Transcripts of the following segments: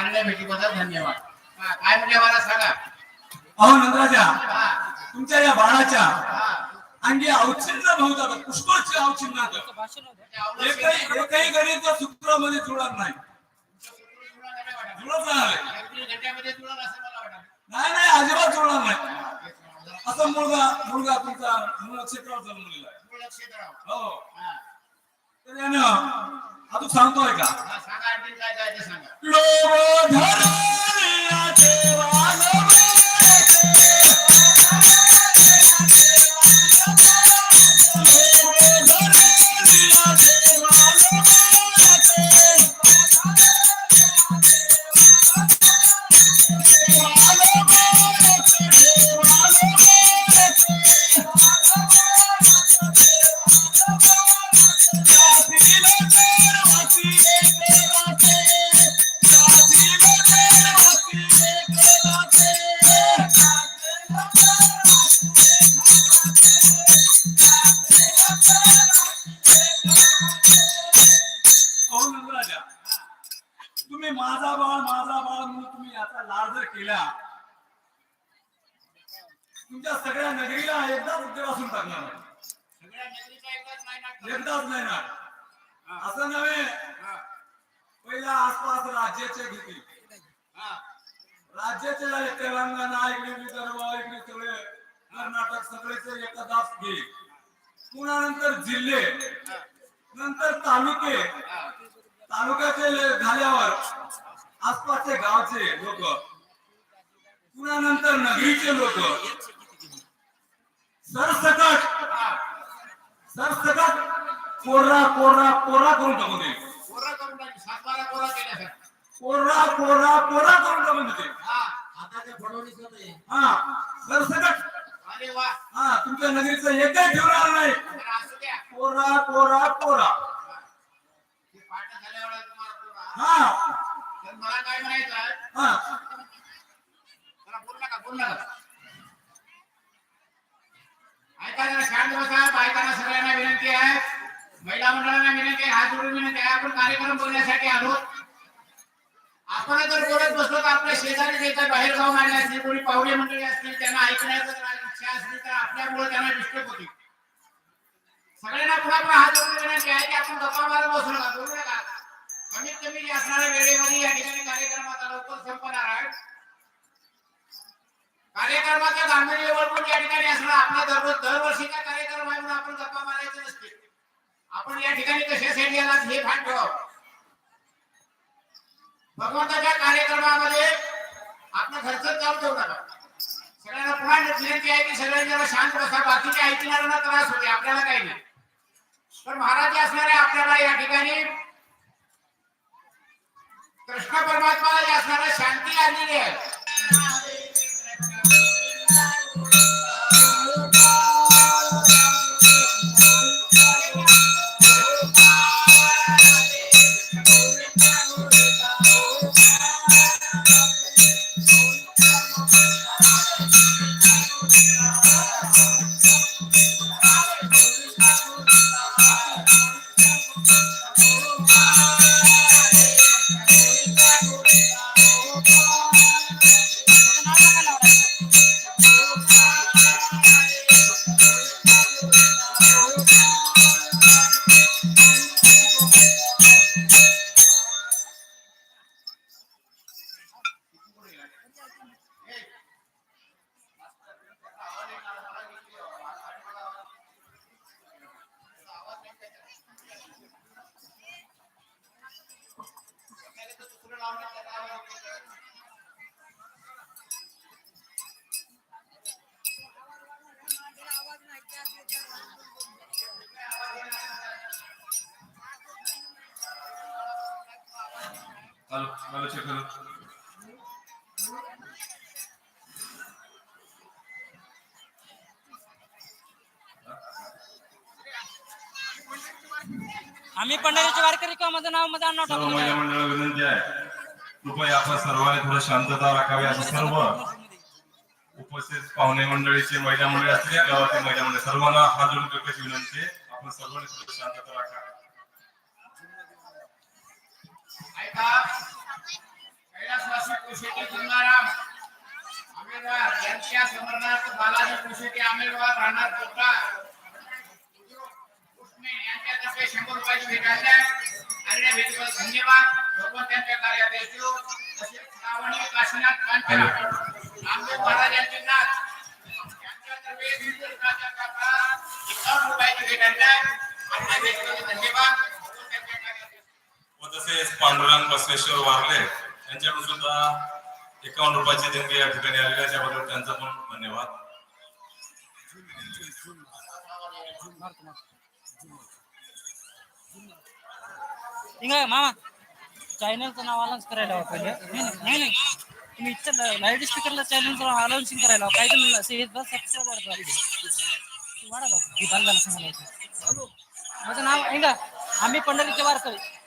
आणल्या भेटीबद्दल धन्यवाद. काय म्हणजे मला सांगा? अहो नंदराजा तुमच्या या बाळाच्या अंगी पुष्कळचे अवचिन्ह म्हणजे अवलक्षण एकही गणित सूत्रामध्ये जुळत नाही. जुळत नाही. नाही नाही अजिबात जुळणार नाही. असा मुलगा मुलगा तुमचा नक्षत्रावर जन्मलेला आहे. क्षेत्रावर. हो. हा. अजून सांगतोय का? सांगा आणखी काय काय ते सांगा उद्योगासून एकदाच नाही ना. असं नव्हे. हा, पहिला आसपास राज्याचे घेतील राज्याचे आहे तेलंगणा इकडे विदर्भ इकडे सगळे कर्नाटक सगळेचे एकदाच घे. पुन्हा नंतर जिल्हे नंतर तालुके. तालुक्याचे झाल्यावर आसपासचे गावचे लोक. पुन्हा नंतर नगरीचे लोक. सरसकट. सरसकट. कोरा कोरा कोरा करून टाकून देईल कोरं करून. सातबारा कोरा केल्यासारखं. कोरा कोरा कोरा करून टाकून देते हा, हाताच्या फडवणीचं हा सरसकट. अरे वा. हा तुमच्या नगरीचं एकही ठेवणार नाही. तर असू द्या. कोरा कोरा कोरा. हे. हा मला काय म्हणायचं हा. बोल नका बोल नका. ऐका जरा शांत बसा बायकांना सगळ्यांना विनंती आहे. महिला मंडळांना विनंती आहे हात जोडून विनंती आहे. आपण कार्यक्रम बोलण्यासाठी आलो. आपण जर बोलत बसलो तर आपल्या शेजारी जे काही बाहेर जाऊन आले असतील कोणी पाहुणे मंडळी असतील त्यांना ऐकण्याचं इच्छा असली तर आपल्यामुळे त्यांना डिस्टर्ब होते सगळ्यांना पुन्हा पुन्हा हात जोडून विनंती आहे की आपण गप्पा मारत बसू नका बोलू नका. कमीत कमी जे असणाऱ्या वेळेमध्ये या ठिकाणी कार्यक्रम आता लवकर संपणार आहे. कार्यक्रमाच्या गांभीर्य ओळखून या ठिकाणी असणार आपला दररोज दरवर्षीचा कार्यक्रम आहे म्हणून आपण गप्पा मारायचे नसते. आपण या ठिकाणी कशासाठी आलात हे भान ठेवावं. भगवंताच्या कार्यक्रमामध्ये आपलं खर्च चालू ठेवू नका सगळ्यांना पुन्हा विनंती आहे की सगळ्यांनी जरा शांत बसा. बाकीच्या ऐकणाऱ्यांना त्रास होते आपल्याला काही नाही. पण महाराज असणारे आपल्याला या ठिकाणी कृष्ण परमात्माला जे असणारा शांती आणलेली आहे. चालू करू. आम्ही पंढरीचे वारकरी किंवा माझं नाव माझं नाव सर्व महिला मंडळ विनंती आहे. कृपया आपण सर्वांनी थोडं शांतता राखावी. असं सर्व उपस्थित पाहुणे मंडळीचे महिला मंडळी असतील गावातील महिला मंडळी सर्वांना हात जोडून विनंती. आहे आपण सर्वांनी थोडं शांतता राखा कैलासवासी कुशेटी तुकाराम आंबेडकर यांच्या समरनाथ बालाजी कुशेटी आंबेडकर राहणार कोटा यांच्यातर्फे शंभर रुपयाची भेट आहे आणि भेटीबद्दल धन्यवाद। भगवान त्यांच्या कार्यात येतो। तसेच श्रावणी काशीनाथ कांचन आंबे महाराज यांचे नाथ यांच्यातर्फे दीड लाखाच्या काका एकावन्न रुपयाची भेट आहे. आणि भेटीबद्दल धन्यवाद. तसेच पांडुरंग बसवेश्वर वारले. यांच्याकडून सुद्धा एकावन्न रुपयाची देणगी या ठिकाणी आलेली आहे. त्याबद्दल त्यांचा पण धन्यवाद. इंग मामा चॅनलचं नाव अनाउन्स करायला हवं पहिले. नाही नाही, तुम्ही इथं लाइट स्पीकरला चॅनलचं अनाउन्सिंग करायला हवं काही तर असे बस सबस्क्राईब वाढायला हवं. बंद झालं सांगायचं माझं नाव इंग आम्ही पंढरीचे वारकरी.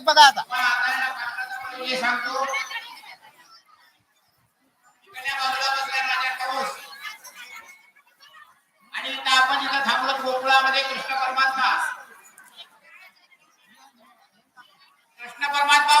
बघा आता सांगतो आणि आपण इथं थांबलो गोकुळामध्ये कृष्ण परमात्मा. कृष्ण परमात्मा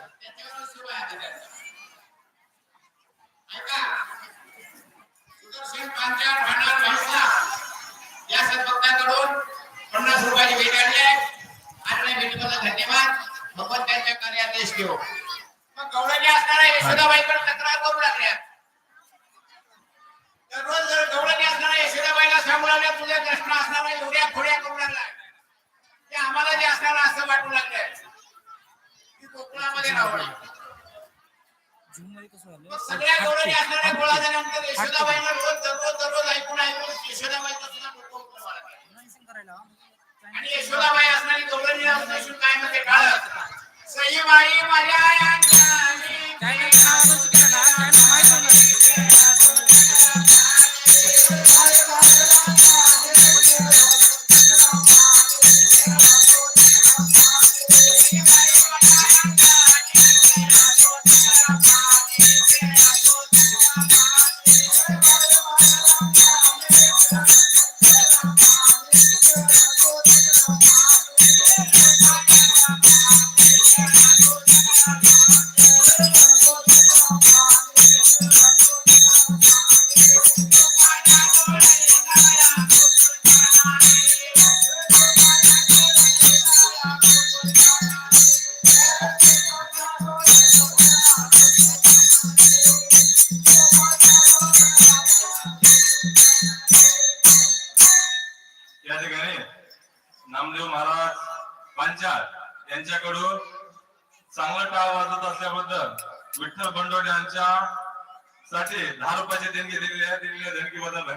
यशोदाबाईकडे तक्रार करू लागल्या. दररोज जर गवळणी यशोदाबाईला सांगू लागल्या तुझ्या कृष्ण असणारा एवढ्या खोड्या करू लागला ते आम्हाला जे असणार असं वाटू लागलंय. कोकणामध्ये सगळ्या गवळणी असणाऱ्या गोळा झाल्यानंतर यशोदाबाईला रोज दररोज दररोज ऐकून ऐकून यशोदाबाईचं सुद्धा आणि यशोदाबाई असणारी गौरवणी नावाचं काय म्हणते काळ सई बाई माझ्या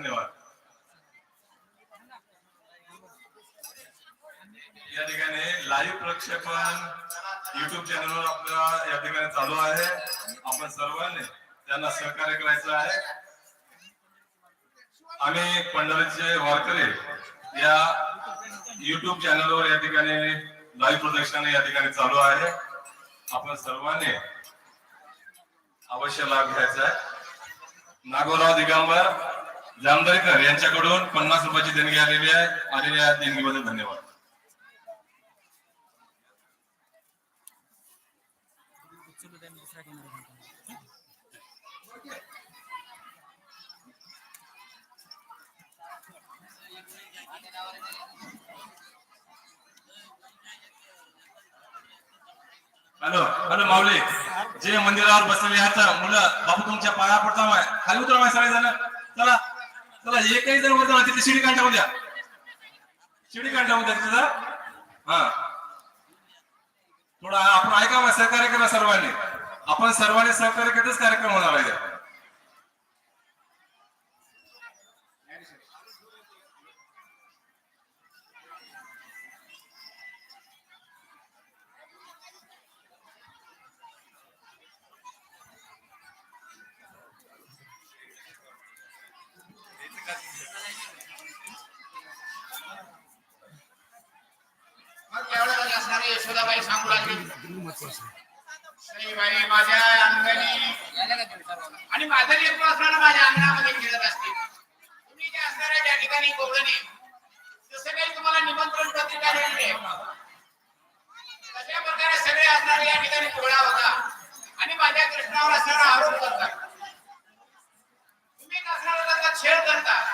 धन्यवाद. या ठिकाणी लाईव्ह प्रक्षेपण युट्यूब चॅनलवर आपल्या या ठिकाणी चालू आहे. आपण सर्वांनी त्यांना सहकार्य करायचं आहे. आम्ही पंढरीचे वारकरी या युट्यूब चॅनलवर या ठिकाणी लाईव्ह प्रदर्शन या ठिकाणी चालू आहे. आपण सर्वांनी अवश्य लाभ घ्यायचा आहे. नागोराव दिगंबर जामदरेकर यांच्याकडून पन्नास रुपयाची देणगी आलेली आहे. आलेल्या देणगीबद्दल धन्यवाद. Hello hello Mauli. जे मंदिरावर बसलेले आहेत मुलं बाबू तुमच्या पाया पडता खाली उतरा माय सगळे झालं चला. चला एकही जण उतरा तिथे शिडी कांटा द्या. शिडी कांटा उद्या तिथे. हा. थोडा आपण ऐका सहकार्य करा सर्वांनी. आपण सर्वांनी सहकार्य करतच कार्यक्रम होणार आहे. असणारी यशोदाबाई सांगू लागली माझ्या अंगणी आणि माझं लेकरू असताना माझ्या अंगणामध्ये खेळत असते. तुम्ही जे असणाऱ्या त्या ठिकाणी कोवळणी जसं काही तुम्हाला निमंत्रण पत्रिका दिलेली तशा प्रकारे सगळे असणारे या ठिकाणी कोवळा होता आणि माझ्या कृष्णावर असणारा आरोप करतात. तुम्ही असणारा त्याचा छेड करता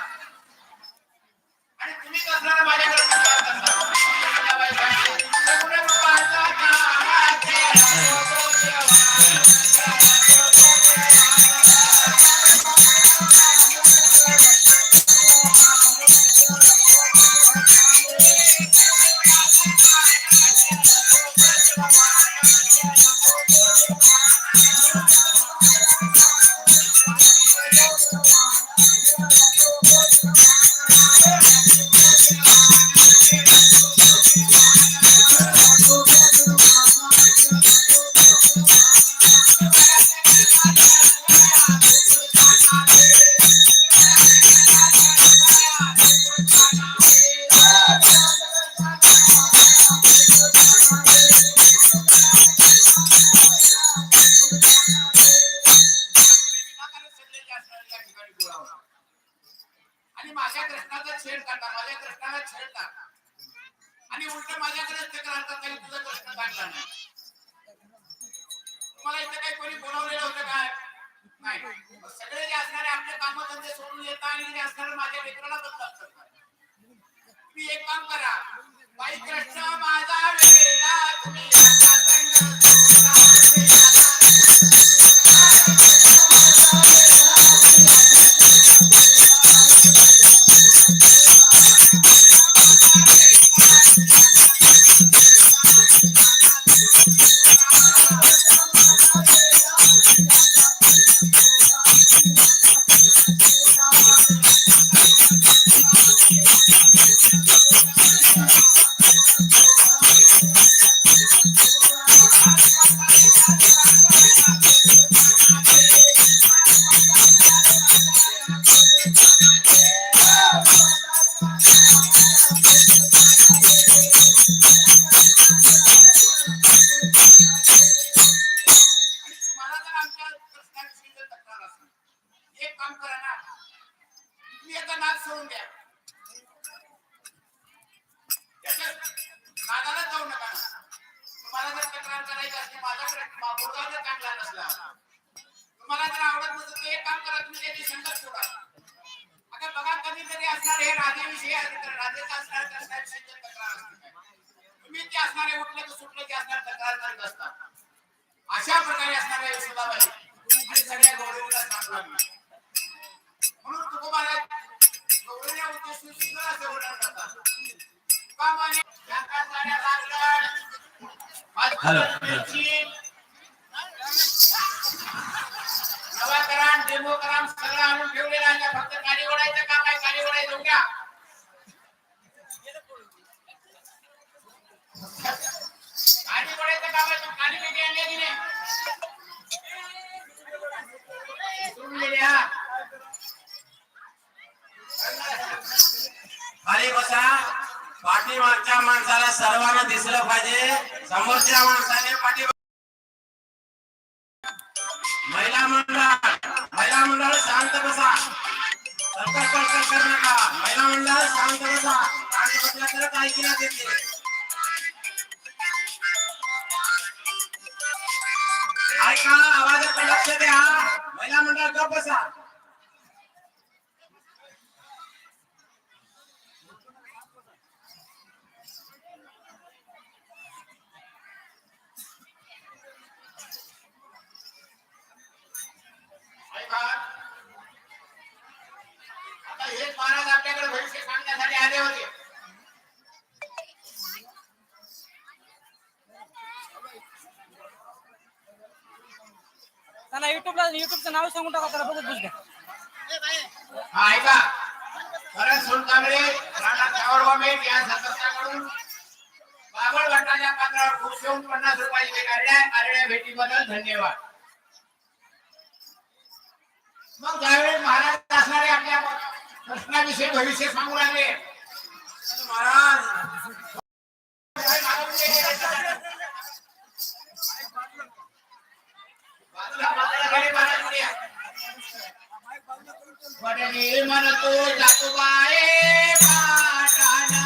Yeah. नाही सगळे जे असणारे आपले कामधंदे सोडून येतात आणि जे असणारे माझ्या मित्राला बदलाव करतात तुम्ही एक काम करा बाई कृष्ण माझा वेळा तुम्ही आता सोडा. सोडून द्या नादाला जाऊ नका. तुम्हाला जर तक्रार करायची असली माझा प्रश्न मुलगा जर चांगला नसला तुम्हाला जर आवडत नसेल तर एक काम करा तुम्ही त्याची शंका सोडा. आता बघा कधीतरी असणार हे राजेविषयी राजेचा असणार प्रश्नाविषयी जर तक्रार असते. तुम्ही ते असणारे उठले तर सुटले ते असणार तक्रार करत असतात अशा प्रकारे असणारे सुद्धा पाहिजे हॅलो. मिरची, नवाकरण सगळं आणून ठेवलेलं आहे. फक्त ओढायचं काम आहे काडी ओढायचं उद्या. काडी ओढायचं काम आहे पण काडी वेगळी आणली की नाही खाली बसा. पाठीमागच्या माणसाला सर्वांना दिसलं पाहिजे. समोरच्या माणसाने पाठी महिला मंडळ महिला मंडळ शांत बसा. सरकार कळकळ कर नका. महिला मंडळ शांत बसा. आणि बसल्या तर काय ऐकण्यात देते ऐका आवाजाकडे लक्ष द्या. महिला मंडळ गप बसा ऐका. आता हेच महाराज आपल्याकडे भविष्य सांगण्यासाठी आले होते त्याला युट्यूबचं नाव सांगून टाका त्याला बघत बस हा ऐका. सोनकांबळे राणा या सदस्याकडून भट्टाच्या पात्रावर खुश होऊन पन्नास रुपयाची भेट आलेल्या भेटीबद्दल धन्यवाद. मग ज्यावेळेस महाराज असणारे आपल्या प्रश्नाविषयी भविष्य सांगू लागले. महाराज बाजूला बाजूला घरी बाजूला पाटाना